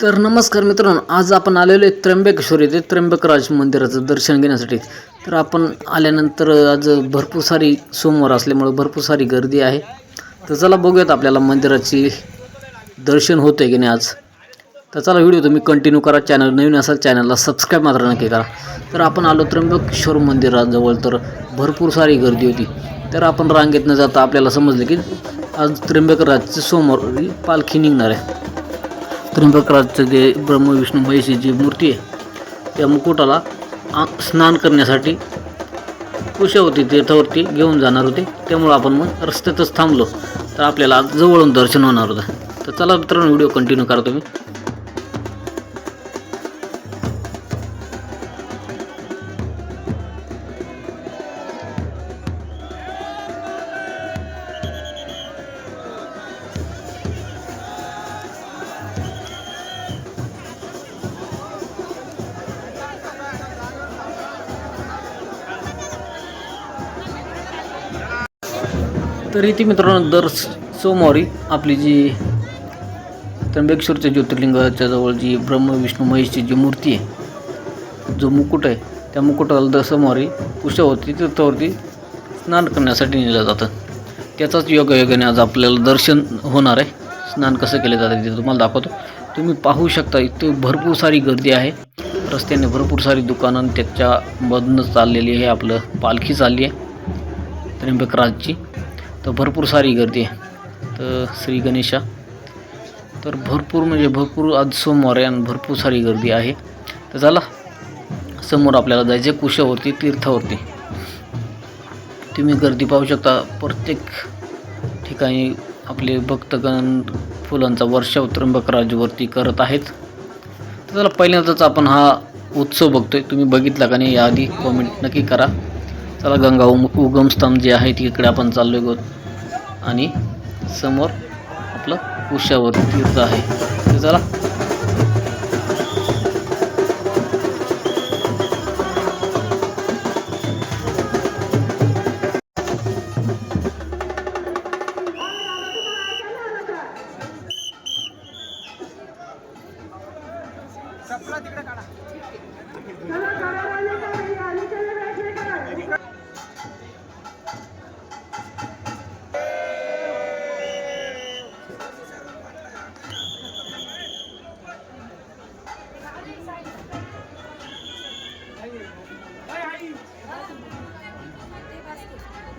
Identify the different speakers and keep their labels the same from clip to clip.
Speaker 1: तर नमस्कार मित्रांनो आज आपण आलेलो आहे त्र्यंबकेश्वर येथे त्र्यंबकराज मंदिराचं दर्शन घेण्यासाठी. तर आपण आल्यानंतर आज भरपूर सारी सोमवार असल्यामुळं भरपूर सारी गर्दी आहे. तर चला बघूयात आपल्याला मंदिराची दर्शन होतं आहे की नाही आज. तर चला व्हिडिओ तुम्ही कंटिन्यू करा चॅनल नवीन असाल चॅनलला सबस्क्राईब मात्र नक्की करा. तर आपण आलो त्र्यंबकेश्वर मंदिराजवळ तर भरपूर सारी गर्दी होती. तर आपण रांगेत न जाता आपल्याला समजलं की आज त्र्यंबकराजची सोमवारी पालखी निघणार आहे. त्र्यंबकराजचं जे ब्रह्मविष्णू विष्णू जी मूर्ती आहे त्या मुकुटाला स्नान करण्यासाठी कुशावती तीर्थावरती घेऊन जाणार होते. त्यामुळं आपण मग रस्त्यातच थांबलो. तर आपल्याला जवळून दर्शन होणार होतं. तर चला मित्रांनो व्हिडिओ कंटिन्यू करा तुम्ही. तर इथे मित्रांनो दर स- सोमवारी आपली जी त्र्यंबकेश्वरच्या ज्योतिर्लिंगाच्या जवळ जी ब्रह्म विष्णू महेशची जी मूर्ती आहे जो मुकुट आहे त्या मुकुटाला दर सोमवारी कुशावरती तीर्थावरती स्नान करण्यासाठी नेलं जातं त्याचाच योगायोगाने आज आपल्याला दर्शन होणार आहे. स्नान कसं केलं जातं ते तुम्हाला दाखवतो. तुम्ही पाहू शकता इथे भरपूर सारी गर्दी आहे. रस्त्याने भरपूर सारी दुकानं आणि त्याच्यामधनं चाललेली आहे आपलं पालखी चालली आहे त्र्यंबकराजची. तर भरपूर सारी गर्दी आहे. तर श्री गणेशा. तर भरपूर म्हणजे भरपूर आज सोमवार आहे आणि भरपूर सारी गर्दी आहे. तर चला समोर आपल्याला जायचं कुशावरती तीर्थावरती. तुम्ही गर्दी पाहू शकता. प्रत्येक ठिकाणी आपले भक्तगण फुलांचा वर्षाव त्र्यंबकराजवरती करत आहेत. तर चला पहिल्यांदाच आपण हा उत्सव बघतोय. तुम्ही बघितला का नाही याआधी कॉमेंट नक्की करा. चला गंगा उम उगमस्थान जे आहे तिकडे आपण चाललो आहोत आणि समोर आपलं उशावर तीर्थ आहे. तर चला.
Speaker 2: तिकडे काढा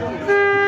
Speaker 2: Thank you.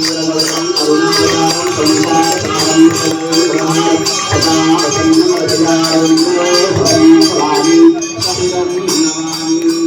Speaker 2: Thank you.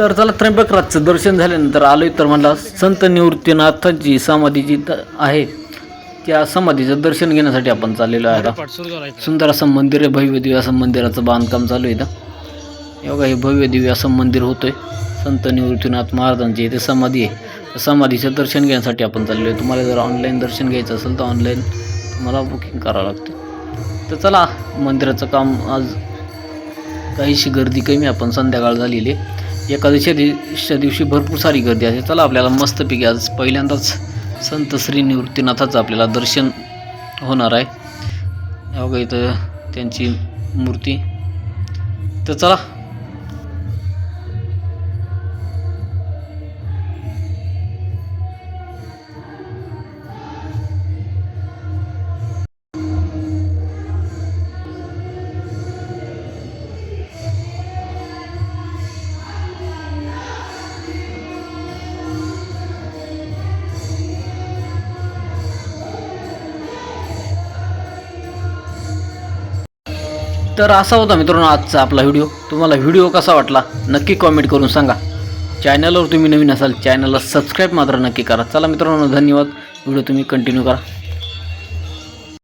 Speaker 1: तर चला त्र्यंबकराजचं दर्शन झाल्यानंतर आलोय तर मला संत निवृत्तीनाथांची समाधी जी आहे त्या समाधीचं दर्शन घेण्यासाठी आपण चाललेलो आहे सुंदर असं मंदिर आहे भव्य दिव्य असं मंदिराचं बांधकाम चालू आहे इथं. एवढा हे भव्य दिव्य असं मंदिर होतंय. संत निवृत्तीनाथ महाराजांची इथे समाधी आहे. समाधीचं दर्शन घेण्यासाठी आपण चाललो आहे तुम्हाला जर ऑनलाईन दर्शन घ्यायचं असेल तर ऑनलाईन तुम्हाला बुकिंग करावं लागतं. तर चला मंदिराचं काम आज काहीशी गर्दी कमी आहे, पण संध्याकाळ झालेली आहे. एकादशी दिवशी दिवशी भरपूर सारी गर्दी असते. चला आपल्याला मस्तपैकी आज पहिल्यांदाच संत श्री निवृत्तीनाथाचं आपल्याला दर्शन होणार आहे. हे बघा इथं त्यांची मूर्ती. तर चला तर असा होता मित्रांनो आजचा आपला व्हिडिओ. तुम्हाला व्हिडिओ कसा वाटला नक्की कॉमेंट करून सांगा. चॅनलवर तुम्ही नवीन असाल चॅनलला सबस्क्राईब मात्र नक्की करा. चला मित्रांनो धन्यवाद. व्हिडिओ तुम्ही कंटिन्यू करा.